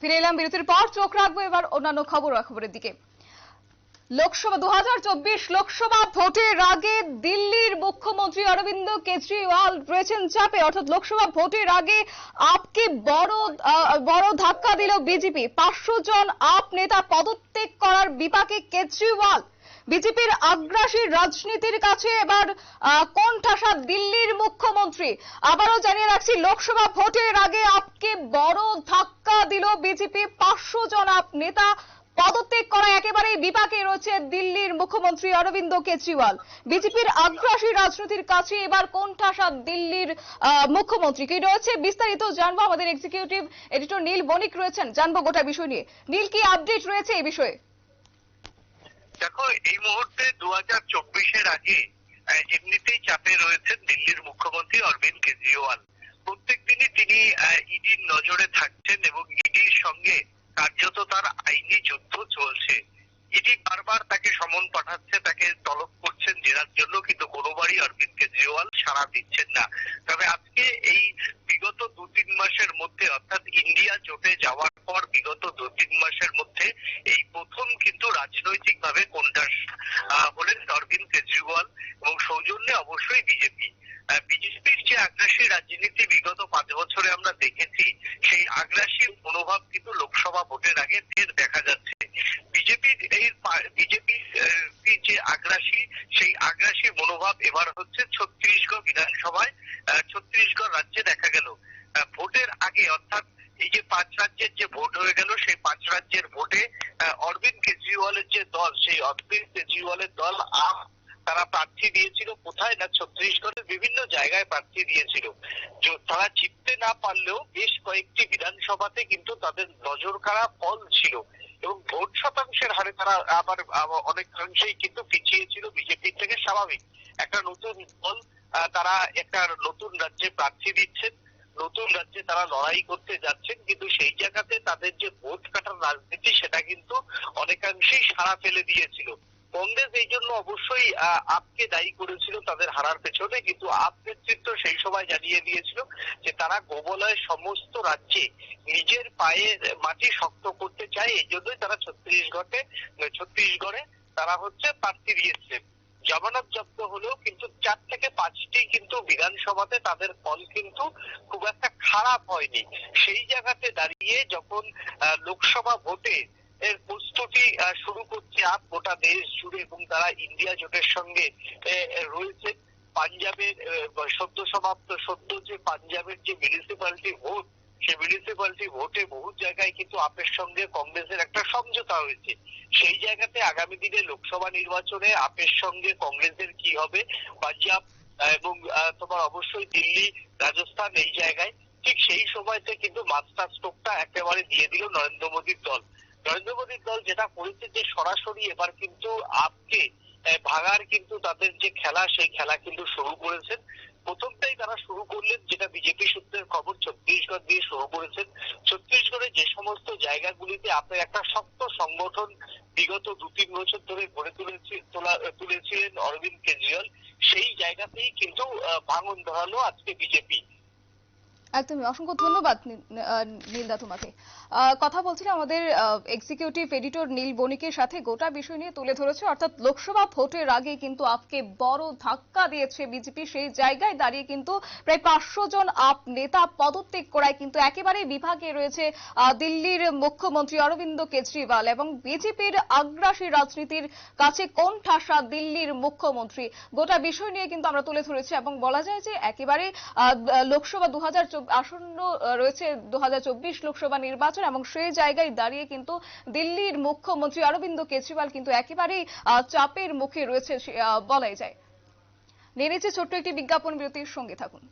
ফিরে এলাম বিরতির পর। চোখ রাখব এবার অন্যান্য খবর খবরের দিকে। লোকসভা দু হাজার চব্বিশ লোকসভা ভোটের আগে দিল্লির মুখ্যমন্ত্রী অরবিন্দ কেজরিওয়াল রয়েছেন চাপে। অর্থাৎ লোকসভা ভোটের আগে আপকে বড় বড় ধাক্কা দিল বিজেপি। পাঁচশো জন আপ নেতা পদত্যাগ করার বিপাকে কেজরিওয়াল বিজেপির আগ্রাসী রাজনীতির কাছে এবার আহ, কোণঠাসা দিল্লির মুখ্যমন্ত্রী। আবারও জানিয়ে রাখছি লোকসভা ভোটের আগে আপকে বড় ধাক্কা দিল বিজেপি। পাঁচশো জন আপ নেতা পদত্যাগ করা একেবারেই বিপাকে রয়েছে দিল্লির মুখ্যমন্ত্রী অরবিন্দ কেজরিওয়াল। বিজেপির আগ্রাসী রাজনীতির কাছে এবার কোণঠাসা দিল্লির মুখ্যমন্ত্রী। কি রয়েছে বিস্তারিত জানব আমাদের এক্সিকিউটিভ এডিটর নীল বণিক রয়েছেন। জানব গোটা বিষয় নিয়ে। নীল কি আপডেট রয়েছে এই বিষয়ে? দেখো, এই মুহূর্তে দু হাজার চব্বিশের আগে এমনিতেই চাপে রয়েছেন দিল্লির মুখ্যমন্ত্রী অরবিন্দ কেজরিওয়াল। প্রত্যেক দিনই তিনি ইডির নজরে থাকছেন এবং ইডির সঙ্গে কার্যত তার আইনি যুদ্ধ চলছে। ইডি বারবার তাকে সমন পাঠাচ্ছে, তাকে তলব করছেন, জেরার জন্য, কিন্তু কোনোবারই অরবিন্দ কেজরিওয়াল সাড়া দিচ্ছেন না। তবে আজকে এই বিগত দু তিন মাসের মধ্যে, অর্থাৎ ইন্ডিয়া জোটে যাওয়ার পর বিগত দু তিন মাসের মধ্যে কিন্তু রাজনৈতিক ভাবে কোনটা হলেন অরবিন্দ কেজরিওয়াল এবং সৌজন্যে অবশ্যই বিজেপি। বিজেপির যে আগ্রাসী রাজনীতি বিগত পাঁচ বছরে আমরা দেখেছি সেই আগ্রাসী মনোভাব কিন্তু লোকসভা ভোটের আগে ফের দেখা যাচ্ছে। বিজেপির এই বিজেপি যে আগ্রাসী সেই আগ্রাসী মনোভাব এবার হচ্ছে ছত্তিশগড় বিধানসভায় আহ, ছত্তিশগড় রাজ্যে দেখা গেল। ভোটের আগে অর্থাৎ এই যে পাঁচ রাজ্যের যে ভোট হয়ে গেল, সেই পাঁচ রাজ্যের ভোটে অরবিন্দ কেজরিওয়ালের যে দল, সেই অরবিন্দ কেজরিওয়ালের দল আপ তারা প্রার্থী দিয়েছিল। কোথায়? না, ছত্তিশগড়ের বিভিন্ন জায়গায় প্রার্থী দিয়েছিল। তারা জিততে না পারলেও বেশ কয়েকটি বিধানসভাতে কিন্তু তাদের নজর কাড়া ফল ছিল এবং ভোট শতাংশের হারে তারা আবার অনেকাংশেই কিন্তু পিছিয়ে ছিল বিজেপি থেকে স্বাভাবিক। একটা নতুন দল তারা একটা নতুন রাজ্যে প্রার্থী দিচ্ছেন। নতুন রাজ্যে তারা লড়াই করতে যাচ্ছেন, কিন্তু সেই জায়গাতে তাদের যে ভোট কাটার রাজনীতি, সেটা কিন্তু অনেকাংশেই সাড়া ফেলে দিয়েছিল। কংগ্রেস এই জন্য অবশ্যই আপকে দায়ী করেছিল তাদের হারার পেছনে, কিন্তু আপ নেতৃত্ব সেই সময় জানিয়ে দিয়েছিল যে তারা গোবলয় সমস্ত রাজ্যে নিজের পায়ে মাটি শক্ত করতে চায়। এই জন্যই তারা ছত্তিশগড়ে ছত্তিশগড়ে তারা হচ্ছে প্রার্থী দিয়েছিলেন। জামানত জব্দ হলেও কিন্তু চার থেকে পাঁচটি কিন্তু বিধানসভাতে তাদের ফল কিন্তু খুব একটা খারাপ হয়নি। সেই জায়গাতে দাঁড়িয়ে যখন লোকসভা ভোটে এর প্রস্তুতি শুরু করছে আপ, গোটা দেশ জুড়ে এবং তারা ইন্ডিয়া জোটের সঙ্গে রয়েছে। পাঞ্জাবের সদ্য সমাপ্ত, সদ্য যে পাঞ্জাবের যে মিউনিসিপ্যালিটি ভোট সেই মিউনিসিপ্যালিটি ভোটে বহু জায়গায় কিন্তু আপের সঙ্গে কংগ্রেসের একটা সমঝোতা হয়েছে। সেই জায়গাতে আগামী দিনে লোকসভা নির্বাচনে আপের সঙ্গে কংগ্রেসের কি হবে? পাঞ্জাব এবং তোমার অবশ্যই দিল্লি, রাজস্থান এই জায়গায়। ঠিক সেই সময়তে কিন্তু মাস্টার স্ট্রোকটা একেবারে দিয়ে দিল নরেন্দ্র মোদীর দল। নরেন্দ্র মোদীর দল যেটা করেছে যে সরাসরি এবার কিন্তু আপকে ভাঙার কিন্তু তাদের যে খেলা, সেই খেলা কিন্তু শুরু করেছেন। প্রথমটাই তারা শুরু করলেন যেটা বিজেপি সূত্রের খবর ছত্তিশগড় দিয়ে শুরু করেছেন। ছত্তিশগড়ে যে সমস্ত জায়গাগুলিতে আপনার একটা শক্ত সংগঠন বিগত দু তিন বছর ধরে গড়ে তুলেছে, তোলা- তুলেছিলেন অরবিন্দ কেজরিওয়াল, সেই জায়গাতেই কিন্তু ভাঙন ধরালো আজকে বিজেপি। একদমই। অসংখ্য ধন্যবাদ নীলদা তোমাকে। কথা বলছিলাম আমাদের এক্সিকিউটিভ এডিটর নীল বণিকের সাথে। গোটা বিষয় নিয়ে তুলে ধরেছে, অর্থাৎ লোকসভা ভোটের আগে কিন্তু আপকে বড় ধাক্কা দিয়েছে বিজেপি। সেই জায়গায় দাঁড়িয়ে কিন্তু প্রায় পাঁচশো জন আপ নেতা পদত্যাগ করায় কিন্তু একেবারে বিভাগে রয়েছে দিল্লির মুখ্যমন্ত্রী অরবিন্দ কেজরিওয়াল এবং বিজেপির আগ্রাসী রাজনীতির কাছে কোন ঠাসা দিল্লির মুখ্যমন্ত্রী? গোটা বিষয় নিয়ে কিন্তু আমরা তুলে ধরেছি এবং বলা যায় যে একেবারে লোকসভা দু আসন্ন রয়েছে দু হাজার চব্বিশ লোকসভা নির্বাচন এবং সেই জায়গায় দাঁড়িয়ে কিন্তু দিল্লির মুখ্যমন্ত্রী অরবিন্দ কেজরিওয়াল কিন্তু একেবারেই চাপের মুখে রয়েছে বলাই যায়। নিয়ে ছোট্ট একটি বিজ্ঞাপন, বিরতির সঙ্গে থাকুন।